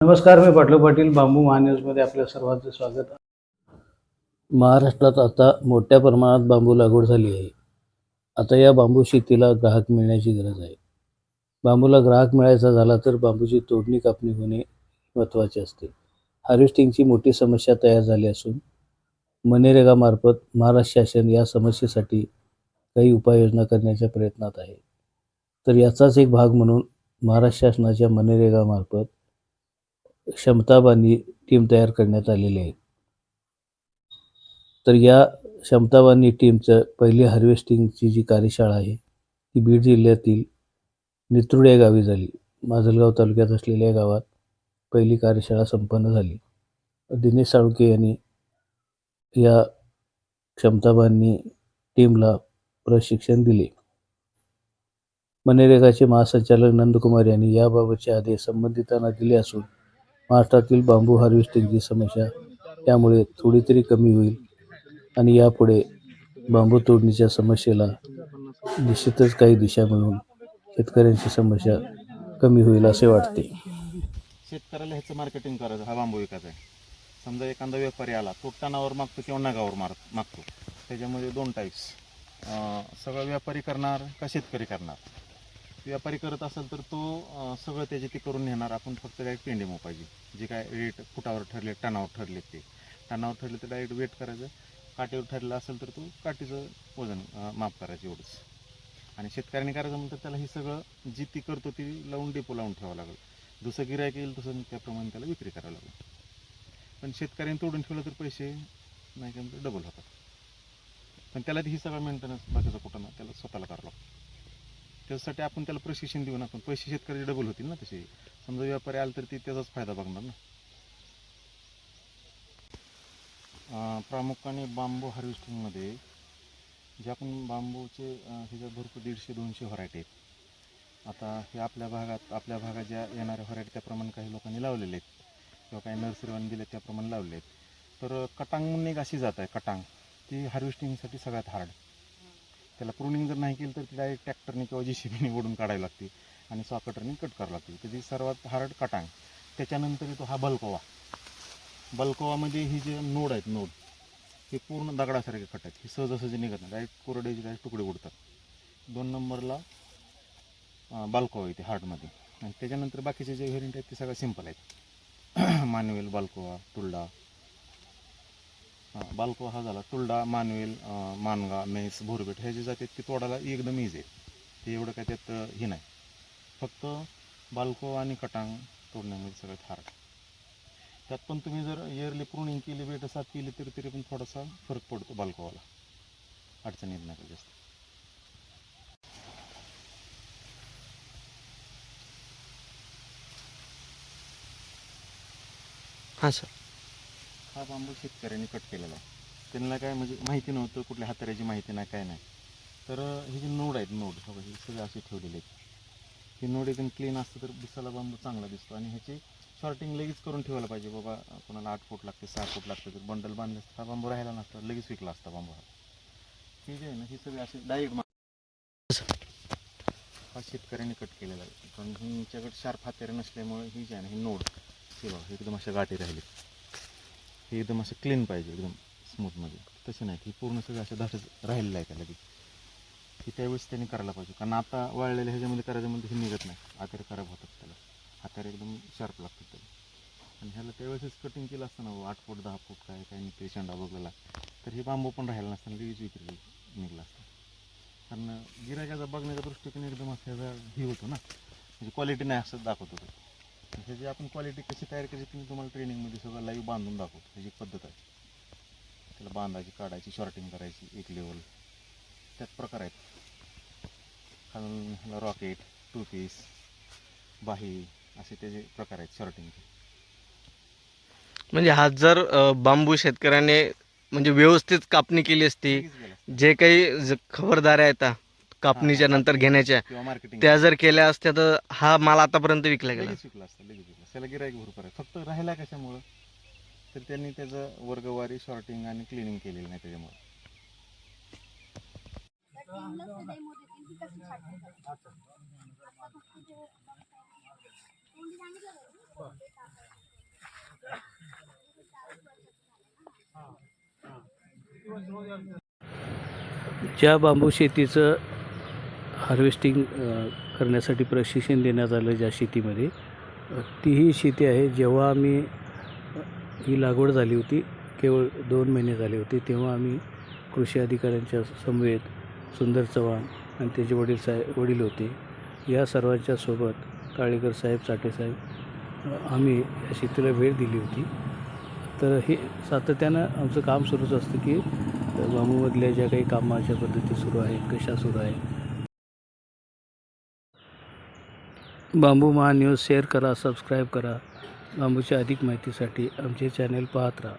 नमस्कार मी पाटलो पाटील बांबू महान्यूजमध्ये आपल्या सर्वांचं स्वागत. महाराष्ट्रात आता मोठ्या प्रमाणात बांबू लागवड झाली आहे. आता या बांबू शेतीला ग्राहक मिळण्याची गरज आहे. बांबूला ग्राहक मिळायचा झाला तर बांबूची तोडणी कापणी होणे महत्त्वाचे असते. हार्वेस्टिंगची मोठी समस्या तयार झाली असून मनरेगामार्फत महाराष्ट्र शासन या समस्येसाठी काही उपाययोजना करण्याच्या प्रयत्नात आहे. तर याचाच एक भाग म्हणून महाराष्ट्र शासनाच्या मनरेगामार्फत क्षमताबानी टीम तयार करण्यात आलेली आहे. तर या क्षमताबानी टीमचं पहिली हार्वेस्टिंगची जी कार्यशाळा आहे ती बीड जिल्ह्यातील नित्रुड या गावी झाली. माजलगाव तालुक्यात असलेल्या गावात पहिली कार्यशाळा संपन्न झाली. दिनेश साळुके यांनी या क्षमताबानी टीमला प्रशिक्षण दिले. मनरेगाचे महासंचालक नंदकुमार यांनी याबाबतचे आदेश संबंधितांना दिले असून महाराष्ट्रातील बांबू हार्वेस्टिंगची समस्या त्यामुळे थोडी तरी कमी होईल. आणि यापुढे बांबू तोडणीच्या समस्येला निश्चितच काही दिशा मिळून शेतकऱ्यांची समस्या कमी होईल असे वाटते. शेतकऱ्याला ह्याचं मार्केटिंग करायचं हा बांबू विकायचा आहे. समजा एखादा व्यापारी आला तो टनावर मागतो किंवा नगावर मार मागतो. त्याच्यामध्ये दोन टाईप्स सगळं व्यापारी करणार का शेतकरी करणार? व्यापारी करत असेल तर तो सगळं त्याचे ते करून नेणार. आपण फक्त काय पेंडे मोपायची. जे काय रेट फुटावर ठरले टनावर ठरले ते. टनावर ठरले तर डायरेक्ट वेट करायचं. काठीवर ठरलं असेल तर तो काठीचं वजन माफ करायचं एवढंच. आणि शेतकऱ्याने करायचं म्हणतात त्याला हे सगळं जी ती करतो ती लावून डेपो लावून ठेवावं लागेल. जसं गिरायक येईल तसं त्याप्रमाणे त्याला विक्री करावं लागेल. पण शेतकऱ्याने तोडून ठेवलं तर पैसे नाही का म्हणजे डबल होतात. पण त्याला ही सगळं मेंटेनन्स बाकीचं कुठं ना त्याला स्वतःला करावं लागतं. त्यासाठी आपण त्याला प्रशिक्षण देऊन आपण. पैसे शेतकऱ्याचे डबल होतील ना तसे. समजा व्यापारी आला तर ते त्याचाच फायदा बघणार ना. प्रामुख्याने बांबू हार्वेस्टिंगमध्ये जे आपण बांबूचे ह्याच्यात भरपूर दीडशे दोनशे व्हरायटी आहेत. आता हे आपल्या भागात आपल्या भागात ज्या येणाऱ्या व्हरायटी त्याप्रमाणे काही लोकांनी लावलेले आहेत. किंवा काही नर्सरीवानी दिले त्याप्रमाणे लावले आहेत. तर कटांग म्हणून एक अशी जात आहे कटांग. ती हार्वेस्टिंगसाठी सगळ्यात हार्ड त्याला प्रुनिंग जर नाही केलं तर ती डायरेक्ट ट्रॅक्टरने किंवा जी सी बीने ओढून लागते आणि सॉकटरने कट करावं लागते. त्याची सर्वात हार्ड कटांग. त्याच्यानंतर येतो हा बलकोवा. बलकोवामध्ये ही जे नोड आहेत नोड हे पूर्ण दगडासारखे कट आहेत. हे सहजासहजी निघत नाही. डायरेक्ट कोरड्याचे डायरेक्ट तुकडे उडतात. दोन नंबरला बालकोवा येते हार्डमध्ये आणि त्याच्यानंतर बाकीचे जे व्हेरियंट आहेत ते सगळं सिंपल आहेत. मानवेल बालकोवा तुलडा हां हा झाला. तुलडा मानवेल मानगा मेस भोरबेट हे जे जातात ते तोडायला एकदम इझी आहे ते एवढं काय त्यात हे नाही. फक्त बालको आणि कटांग तोडण्यामध्ये सगळ्यात हार्ड त्यात पण तुम्ही जर इयरली प्रुनिंग केली बेट साफ केली तरी तरी पण थोडासा फरक पडतो बाल्कोवाला अडचण येत नाही जास्त. हां सर हा बांबू शेतकऱ्यांनी कट केलेला आहे. त्यांना काय म्हणजे माहिती नव्हतं कुठल्या हाताऱ्याची माहिती नाही काय नाही. तर हे जे नोड आहेत नोड बघा हे सगळे असे ठेवलेले आहेत. हे नोड एकदम क्लीन असतं तर दिसायला बांबू चांगला दिसतो. आणि ह्याची शॉर्टिंग लगेच करून ठेवायला पाहिजे. बाबा कोणाला आठ फूट लागते सहा फूट लागते तर बंडल बांधले हा बांबू राहिला नसता लगेच विकला असता बांबू हा. हे जे आहे ना हे सगळे असे डायरेक्ट हा शेतकऱ्यांनी कट केलेला आहे. पण ह्यांच्याकडे शार्प हातेरे नसल्यामुळे ही जे आहे ना ही नोड हे बघा एकदम अशा गाठी राहिली हे एकदम असं क्लीन पाहिजे एकदम स्मूथमध्ये तसं नाही की पूर्ण सगळं असं धाटच राहिलेलं आहे त्याला हे त्यावेळेस त्यांनी करायला पाहिजे कारण आता वाळलेल्या ह्याच्यामध्ये करायचं म्हणजे हे निघत नाही. आकार खराब होतात त्याला. हातारे एकदम शार्प लागतात त्याला. आणि ह्याला त्यावेळेसच कटिंग केलं असतं ना बुवा, आठ फूट दहा फूट काय काय निघते शेंडा बघलेला तर हे बांबू पण राहिला नसताना लगेच विक्री निघला असतं. कारण गिरायकाचा बघण्याच्या दृष्टिकोन एकदम असं ह्याचा हे होतो ना म्हणजे क्वालिटी नाही असं दाखवत होतं. ह्याची आपण क्वालिटी कशी तयार करायची ती मी तुम्हाला ट्रेनिंगमध्ये सगळं लाईव्ह बांधून दाखवतो. ह्याची पद्धत आहे. त्याला बांधायची काढायची शॉर्टिंग करायची एक लेवल त्यात प्रकार आहेत. खालून रॉकेट टू पीस बाही असे त्याचे प्रकार आहेत शॉर्टिंगचे म्हणजे हा जर बांबू शेतकऱ्याने म्हणजे व्यवस्थित कापणी केली असती. जे काही खबरदाऱ्या आहेत कापणीच्या नंतर घेण्याच्या. किंवा मार्केटिंग त्या जर केल्या असत्या तर हा माल आतापर्यंत विकला गेला. लगेच विकला असता त्याला गिराईक भरपूर आहे. फक्त राहिला कशामुळं? तर त्यांनी त्याचं वर्गवारी शॉर्टिंग आणि क्लिनिंग केलेली नाही त्याच्यामुळे. ज्या बांबू शेतीचं हार्वेस्टिंग करण्यासाठी प्रशिक्षण देण्यात आलं ज्या शेतीमध्ये. तीही ती ही शेती आहे. जेव्हा आम्ही ही लागवड झाली होती केवळ दोन महिने झाले होते तेव्हा आम्ही कृषी अधिकाऱ्यांच्या समवेत सुंदर चव्हाण आणि त्याचे वडील साहेब वडील होते. या सर्वांच्या सोबत काळेकर साहेब साठेसाहेब आम्ही या शेतीला भेट दिली होती. तर हे सातत्यानं आमचं काम सुरूच असतं की बांबूमधल्या ज्या काही कामाच्या पद्धती सुरू आहेत कशा सुरू आहेत बांबू महा न्यूज शेअर करा सबस्क्राईब करा. बांबूच्या अधिक माहितीसाठी आमचे चॅनेल पाहत राहा.